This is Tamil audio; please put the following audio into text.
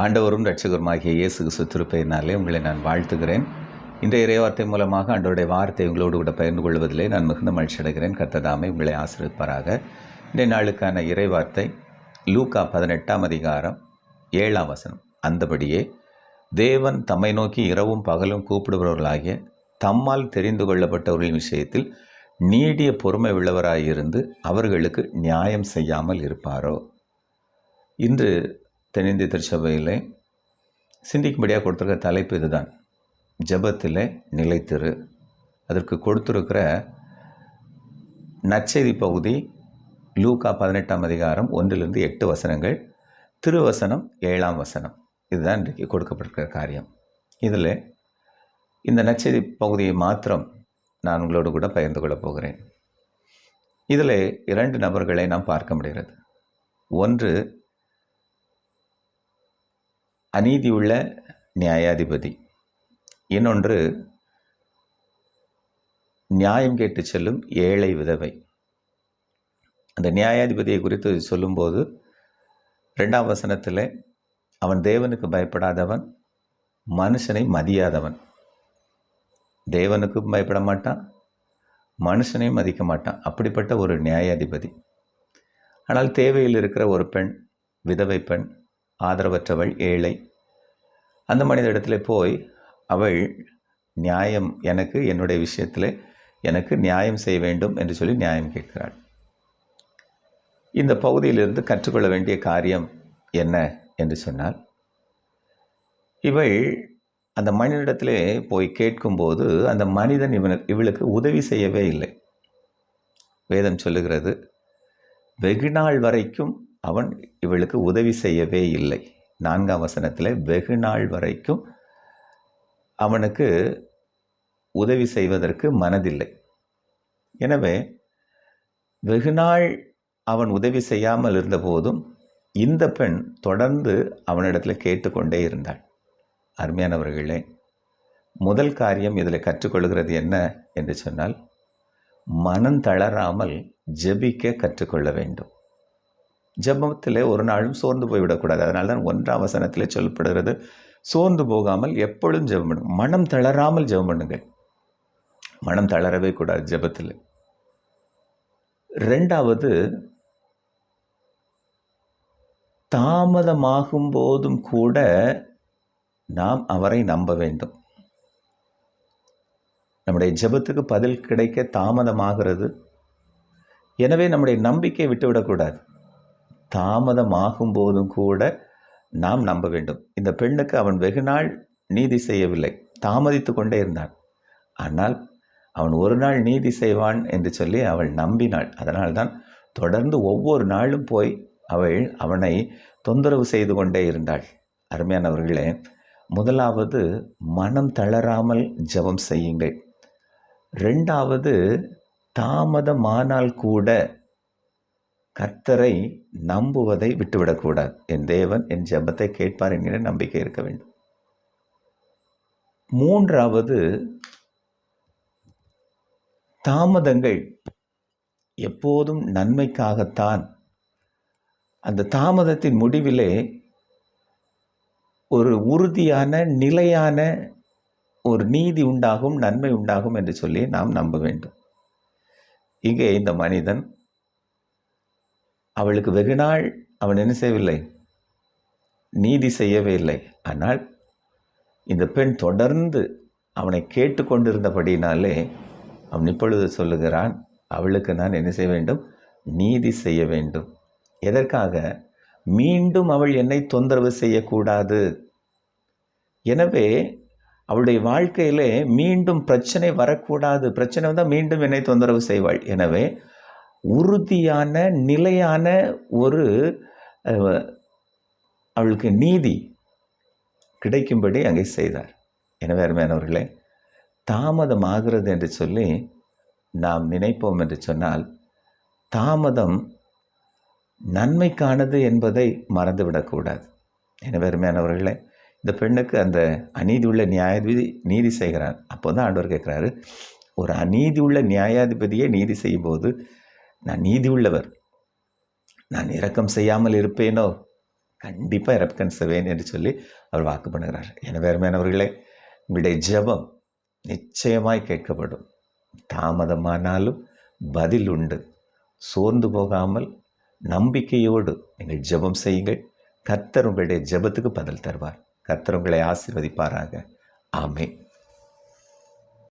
ஆண்டவரும் ரட்சகருமாகிய இயேசு கிறிஸ்து உங்களை நான் வாழ்த்துகிறேன். இந்த இறைவார்த்தை மூலமாக ஆண்டவருடைய வார்த்தை உங்களோடு கூட பகிர்ந்து கொள்வதிலே நான் மிகுந்த மகிழ்ச்சி அடைகிறேன். கத்ததாமே உங்களை ஆசிரியப்பாராக இன்றைய நாளுக்கான இறைவார்த்தை லூக்கா பதினெட்டாம் அதிகாரம் ஏழாம் வசனம். அந்தபடியே தேவன் தம்மை நோக்கி இரவும் பகலும் கூப்பிடுபவர்களாகிய தம்மால் தெரிந்து கொள்ளப்பட்டவர்களின் விஷயத்தில் நீடிய பொறுமை உள்ளவராயிருந்து அவர்களுக்கு நியாயம் செய்யாமல் இருப்பாரோ? இன்று தென்னிந்திய திருச்சபையில் சிந்திக்கும்படியாக கொடுத்துருக்க தலைப்பு இதுதான். ஜெபத்தில் நிலைத்திரு. அதற்கு கொடுத்துருக்கிற நற்செய்தி பகுதி லூக்கா பதினெட்டாம் அதிகாரம் ஒன்றிலிருந்து எட்டு வசனங்கள் திருவசனம் ஏழாம் வசனம். இதுதான் இன்றைக்கு கொடுக்கப்பட்டிருக்கிற காரியம். இதில் இந்த நச்செய்தி பகுதியை மாத்திரம் நான் உங்களோடு கூட பகிர்ந்து கொள்ளப் போகிறேன். இதில் இரண்டு நபர்களை நாம் பார்க்க முடிகிறது. ஒன்று அநீதியுள்ள நியாயாதிபதி. இன்னொன்று நியாயம் கேட்டு செல்லும் ஏழை விதவை. அந்த நியாயாதிபதியை குறித்து சொல்லும்போது ரெண்டாம் வசனத்தில் அவன் தேவனுக்கு பயப்படாதவன் மனுஷனை மதியாதவன். தேவனுக்கும் பயப்பட மாட்டான் மனுஷனையும் மதிக்க மாட்டான். அப்படிப்பட்ட ஒரு நியாயாதிபதி. ஆனால் தேவையில் இருக்கிற ஒரு பெண் விதவை பெண் ஆதரவற்றவள் ஏழை அந்த மனித இடத்துல போய் அவள் நியாயம் எனக்கு என்னுடைய விஷயத்தில் எனக்கு நியாயம் செய்ய வேண்டும் என்று சொல்லி நியாயம் கேட்கிறாள். இந்த பகுதியிலிருந்து கற்றுக்கொள்ள வேண்டிய காரியம் என்ன என்று சொன்னால் இவள் அந்த மனிதனிடத்திலே போய் கேட்கும்போது அந்த மனிதன் இவனுக்கு இவளுக்கு உதவி செய்யவே இல்லை. வேதம் சொல்லுகிறது வெகுநாள் வரைக்கும் அவன் இவளுக்கு உதவி செய்யவே இல்லை. நான்காம் வசனத்தில் வெகு நாள் வரைக்கும் அவனுக்கு உதவி செய்வதற்கு மனதில்லை. எனவே வெகுநாள் அவன் உதவி செய்யாமல் இருந்தபோதும் இந்த பெண் தொடர்ந்து அவனிடத்தில் கேட்டுக்கொண்டே இருந்தாள். அருமையானவர்களே முதல் காரியம் இதில் கற்றுக்கொள்கிறது என்ன என்று சொன்னால் மனம் தளராமல் ஜெபிக்க கற்றுக்கொள்ள வேண்டும். ஜெபத்தில் ஒரு நாளும் சோர்ந்து போய்விடக்கூடாது. அதனால தான் ஒன்றாம் வசனத்தில் சொல்லப்படுகிறது சோர்ந்து போகாமல் எப்பொழுதும் ஜெபம் பண்ணுங்கள் மனம் தளராமல் ஜெபம் பண்ணுங்கள் மனம் தளரவே கூடாது ஜெபத்தில். ரெண்டாவது தாமதமாகும் போதும் கூட நாம் அவரை நம்ப வேண்டும். நம்முடைய ஜெபத்துக்கு பதில் கிடைக்க தாமதமாகிறது. எனவே நம்முடைய நம்பிக்கை விட்டுவிடக்கூடாது. தாமதமாகும் போதும் கூட நாம் நம்ப வேண்டும். இந்த பெண்ணுக்கு அவன் வெகுநாள் நீதி செய்யவில்லை. தாமதித்து கொண்டே இருந்தான். ஆனால் அவன் ஒரு நாள் நீதி செய்வான் என்று சொல்லி அவள் நம்பினாள். அதனால்தான் தொடர்ந்து ஒவ்வொரு நாளும் போய் அவள் அவனை தொந்தரவு செய்து கொண்டே இருந்தாள். அருமையானவர்களே முதலாவது மனம் தளராமல் ஜெபம் செய்யுங்கள். ரெண்டாவது தாமதமானால் கூட கர்த்தரை நம்புவதை விட்டுவிடக்கூடாது. என் தேவன் என் ஜெபத்தை கேட்பார் என்கிற நம்பிக்கை இருக்க வேண்டும். மூன்றாவது தாமதங்கள் எப்போதும் நன்மைக்காகத்தான். அந்த தாமதத்தின் முடிவிலே ஒரு உறுதியான நிலையான ஒரு நீதி உண்டாகும் நன்மை உண்டாகும் என்று சொல்லி நாம் நம்ப வேண்டும். இங்கே இந்த மனிதன் அவளுக்கு வெகு நாள் அவன் என்ன செய்யவில்லை? நீதி செய்யவே இல்லை. ஆனால் இந்த பெண் தொடர்ந்து அவனை கேட்டுக்கொண்டிருந்தபடினாலே அவன் இப்பொழுது சொல்லுகிறான் அவளுக்கு நான் என்ன செய்ய வேண்டும்? நீதி செய்ய வேண்டும். எதற்காக? மீண்டும் அவள் என்னை தொந்தரவு செய்யக்கூடாது. எனவே அவளுடைய வாழ்க்கையிலே மீண்டும் பிரச்சனை வரக்கூடாது. பிரச்சனை வந்தால் மீண்டும் என்னை தொந்தரவு செய்வாள். எனவே உறுதியான நிலையான ஒரு அவளுக்கு நீதி கிடைக்கும்படி அங்கே செய்தார். எனவே அருமையானவர்களே தாமதமாகிறது என்று சொல்லி நாம் நினைப்போம் என்று சொன்னால் தாமதம் நன்மைக்கானது என்பதை மறந்துவிடக்கூடாது. எனவே அருமையானவர்களே இந்த பெண்ணுக்கு அந்த அநீதி உள்ள நியாயாதிபதி நீதி செய்கிறான் அப்போ தான் ஆண்டவர் கேட்குறாரு ஒரு அநீதி உள்ள நியாயாதிபதியை நீதி செய்யும்போது நான் நீதி உள்ளவர் நான் இரக்கம் செய்யாமல் இருப்பேனோ? கண்டிப்பாக ரெப்கன் செய்வேன் என்று சொல்லி அவர் வாக்கு பண்ணுகிறார். எனவே அருமையானவர்களே உங்களுடைய ஜெபம் நிச்சயமாய் கேட்கப்படும். தாமதமானாலும் பதில் உண்டு. சோர்ந்து போகாமல் நம்பிக்கையோடு நீங்கள் ஜெபம் செய்யுங்கள். கர்த்தர் உங்களுடைய ஜெபத்துக்கு பதில் தருவார். கர்த்தர் உங்களை ஆசீர்வதிப்பாராக. ஆமே